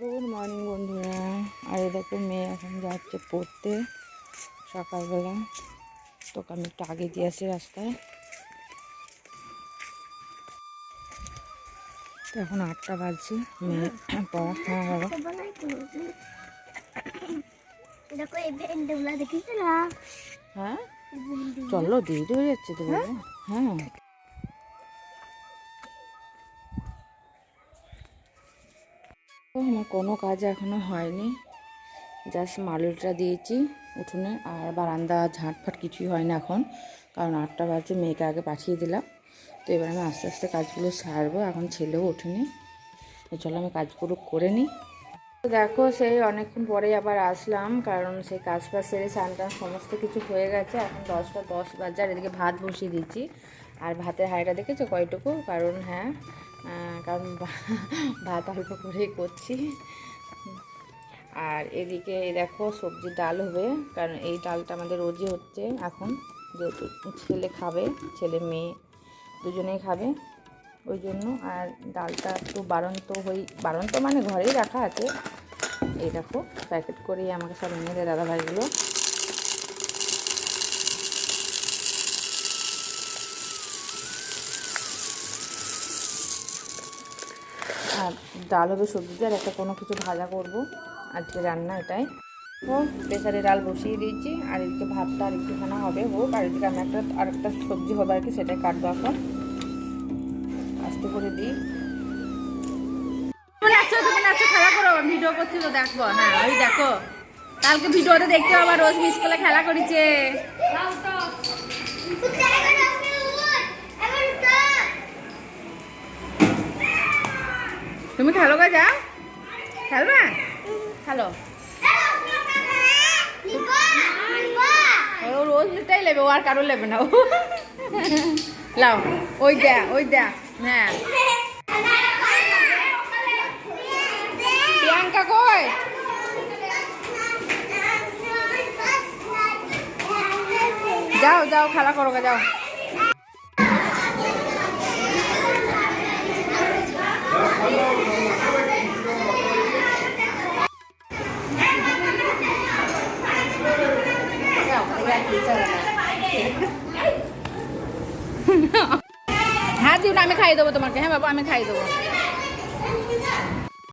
Good morning বন্ধুরা। আর দেখো মেয়ে এখন যাচ্ছে পড়তে সকালবেলা। তোকে আমি একটু আগে দিয়ে আসি রাস্তায়। তো এখন আটটা বাজছে। মেয়ে পড়া হ্যাঁ বাবা দেখো এই ভেন্ডিগুলো দেখিস না? হ্যাঁ? চলো দেরি হয়ে যাচ্ছে তো হ্যাঁ। আমার কোনো কাজ এখনও হয়নি। জাস্ট মালুলটা দিয়েছি উঠোনে আর বারান্দা, ঝাঁটফাট কিছুই হয় না এখন, কারণ আটটা বাজে, মেয়েকে আগে পাঠিয়ে দিলাম। তো এবার আমি আস্তে আস্তে কাজগুলো সারবো, এখন ছেলেও ওঠেনি। তো চলো আমি কাজগুলো করে নিই। তো দেখো, সেই অনেকক্ষণ পরেই আবার আসলাম, কারণ সেই কাজ ফাজ সেরে স্নান টান সমস্ত কিছু হয়ে গেছে। এখন দশটা দশ বাজার, এদিকে ভাত বসিয়ে দিচ্ছি। আর ভাতের হাঁড়িটা দেখেছ কয়টুকু? কারণ হ্যাঁ কারণ ভাত অল্প করেই করছি। আর এদিকে দেখো সবজি ডাল হবে, কারণ এই ডালটা আমাদের রোজই হচ্ছে এখন। যেহেতু ছেলে খাবে, ছেলে মেয়ে দুজনেই খাবে ওই জন্য। আর ডালটা একটু বাড়ন্ত হই বাড়ন্ত মানে ঘরেই রাখা আছে। এই দেখো, প্যাকেট করেই আমাকে সব এনে দেয় দাদাভাইগুলো। ডাল হবে সবজি দিয়ে আর একটা কোনো কিছু ভাজা করব। আজকে রান্না এটাই। তো প্রেসারে ডাল বসিয়ে দিয়েছি, আর এদিকে ভাতটা আর একটুখানা হবে হোক, আর এদিকে আমি একটা আর একটা সবজি হবে আর কি, সেটাই কাটবো এখন। আস্তে করে দিই। খেলা করো ভিডিও করছি তো দেখব। হ্যাঁ ওই দেখো, কালকে ভিডিওতে দেখতে আবার রোজ মিস করলে খেলা করেছে। তুমি খেলো গা, যা। খেলবে? খেলো। ও রোজ মিটাই নেবে ও আর কারও নেবে না লাও, ওই দে ওই দে হ্যাঁ। কই? যাও যাও, খেলা করো যাও। হ্যাঁ দিও না আমি খাইয়ে দেবো তোমাকে। হ্যাঁ বাবা আমি খাইয়ে দেবো।